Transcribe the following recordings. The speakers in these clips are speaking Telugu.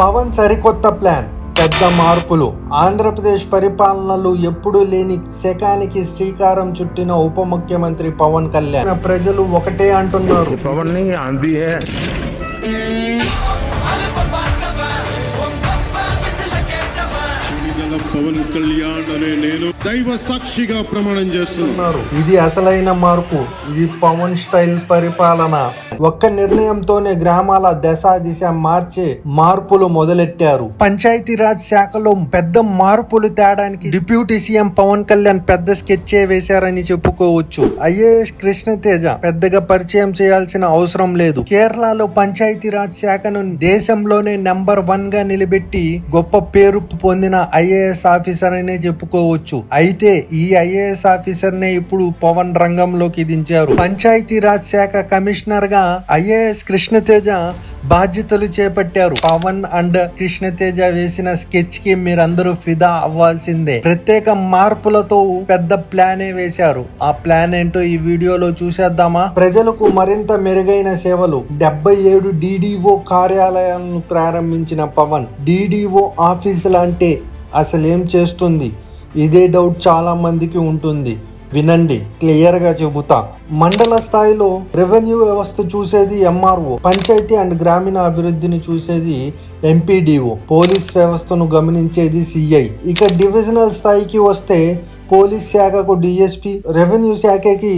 పవన్ సరికొత్త ప్లాన్. పెద్ద మార్పులు. ఆంధ్రప్రదేశ్ పరిపాలనలు ఎప్పుడూ లేని శకానికి శ్రీకారం చుట్టిన ఉప ముఖ్యమంత్రి పవన్ కళ్యాణ్. ప్రజలు ఒకటే అంటున్నారు. పవన్ పవన్ కళ్యాణ్ అనే నేను దైవ సాక్షిగా ప్రమాణం చేస్తున్నారు. ఇది అసలైన మార్పు. ఇది పవన్ స్టైల్ పరిపాలన. ఒక్క నిర్ణయంతోనే గ్రామాల దశ దిశ మార్చే మార్పులు మొదలెట్టారు. పంచాయతీరాజ్ శాఖలో పెద్ద మార్పులు తేడానికి డిప్యూటీ సీఎం పవన్ కళ్యాణ్ పెద్ద స్కెచ్చే వేశారని చెప్పుకోవచ్చు. ఐఏఎస్ కృష్ణతేజ పెద్దగా పరిచయం చేయాల్సిన అవసరం లేదు. కేరళలో పంచాయతీరాజ్ శాఖను దేశంలోనే నెంబర్ వన్గా నిలబెట్టి గొప్ప పేరు పొందిన ఐఏఎస్ ఆఫీసర్ అనే చెప్పుకోవచ్చు. అయితే ఈ ఐఏఎస్ ఆఫీసర్ నే ఇప్పుడు పవన్ రంగంలోకి దించారు. పంచాయతీరాజ్ శాఖ కమిషనర్గా ఐఏఎస్ కృష్ణతేజ బాధ్యతలు చేపట్టారు. పవన్ అండ్ కృష్ణతేజ వేసిన స్కెచ్కి మీరందరూ ఫిదా అవ్వాల్సిందే. ప్రత్యేక మార్పులతో పెద్ద ప్లానే వేశారు. ఆ ప్లాన్ ఏంటో ఈ వీడియోలో చూసేద్దామా? ప్రజలకు మరింత మెరుగైన సేవలు. డెబ్బై ఏడు డిడిఓ కార్యాలయాలను ప్రారంభించిన పవన్ డిడిఓ ఆఫీసులు అంటే అసలేం చేస్తుంది? ఇదే డౌట్ చాలా మందికి ఉంటుంది. వినండి క్లియర్గా చెబుతా. మండల స్థాయిలో రెవెన్యూ వ్యవస్థ చూసేది ఎంఆర్ఓ పంచాయతీ అండ్ గ్రామీణ అభివృద్ధిని చూసేది ఎంపీడీఓ పోలీస్ వ్యవస్థను గమనించేది సిఐ. ఇక డివిజనల్ స్థాయికి వస్తే పోలీస్ శాఖకు డిఎస్పీ రెవెన్యూ శాఖకి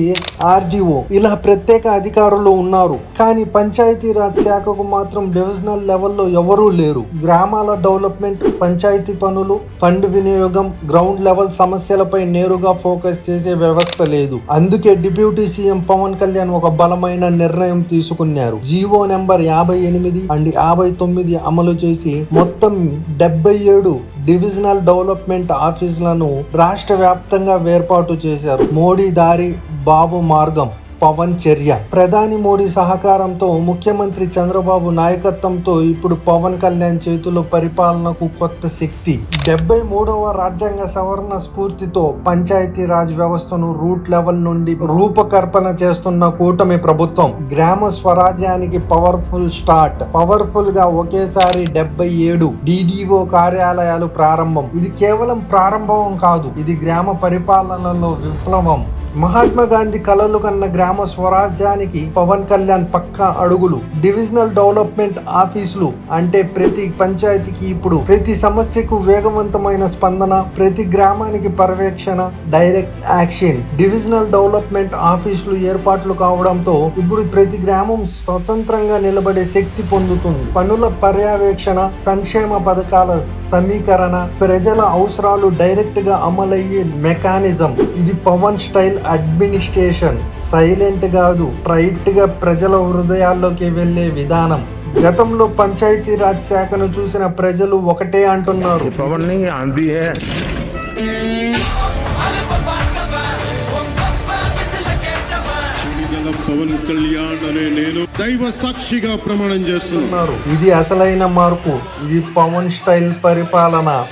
ఆర్డీఓ ఇలా ప్రత్యేక అధికారులు ఉన్నారు. కానీ పంచాయతీరాజ్ శాఖకు మాత్రం డివిజనల్ లెవెల్లో ఎవరూ లేరు. గ్రామాల డెవలప్మెంట్ పంచాయతీ పనులు ఫండ్ వినియోగం గ్రౌండ్ లెవెల్ సమస్యలపై నేరుగా ఫోకస్ చేసే వ్యవస్థ లేదు. అందుకే డిప్యూటీ సీఎం పవన్ కళ్యాణ్ ఒక బలమైన నిర్ణయం తీసుకున్నారు. జీవో నెంబర్ యాభై ఎనిమిది అండ్ యాభై తొమ్మిది అమలు చేసి మొత్తం డెబ్బై ఏడు డివిజనల్ డెవలప్మెంట్ ఆఫీసులను రాష్ట్ర వ్యాప్తంగా ఏర్పాటు చేశారు. మోడీ దారి బాబు మార్గం. పవన్ చర్య. ప్రధాని మోడీ సహకారంతో ముఖ్యమంత్రి చంద్రబాబు నాయకత్వంతో ఇప్పుడు పవన్ కళ్యాణ్ చేతిలో పరిపాలనకు కొత్త శక్తి. డెబ్బై మూడవ రాజ్యాంగ సవరణ స్ఫూర్తితో పంచాయతీ రాజ్ వ్యవస్థను రూట్ లెవెల్ నుండి రూపకల్పన చేస్తున్న కూటమి ప్రభుత్వం. గ్రామ స్వరాజ్యానికి పవర్ఫుల్ స్టార్ట్. పవర్ఫుల్గా ఒకేసారి డెబ్బై ఏడు డిడిఓ కార్యాలయాలు ప్రారంభం. ఇది కేవలం ప్రారంభం కాదు ఇది గ్రామ పరిపాలనలో విప్లవం. మహాత్మా గాంధీ కలలు కన్న గ్రామ స్వరాజ్యానికి పవన్ కళ్యాణ్ పక్కా అడుగులు. డివిజనల్ డెవలప్మెంట్ ఆఫీసులు అంటే ప్రతి పంచాయతీకి ఇప్పుడు ప్రతి సమస్యకు వేగవంతమైన స్పందన ప్రతి గ్రామానికి పర్యవేక్షణ డైరెక్ట్ యాక్షన్. డివిజనల్ డెవలప్మెంట్ ఆఫీసులు ఏర్పాట్లు కావడంతో ఇప్పుడు ప్రతి గ్రామం స్వతంత్రంగా నిలబడే శక్తి పొందుతుంది. పనుల పర్యవేక్షణ సంక్షేమ పథకాల సమీకరణ ప్రజల అవసరాలు డైరెక్ట్గా అమలయ్యే మెకానిజం. ఇది పవన్ స్టైల్ అడ్మినిస్ట్రేషన్ సైలెంట్ కాదు గా ప్రజల హృదయాల్లోకి వెళ్ళే విధానం. గతంలో పంచాయతీరాజ్ శాఖను చూసిన ప్రజలు ఒకటే అంటున్నారు. దైవ సాక్షిగా ప్రమాణం చేస్తున్నారు ఇది అసలైన మార్పు. ఇది పవన్ స్టైల్ పరిపాలన.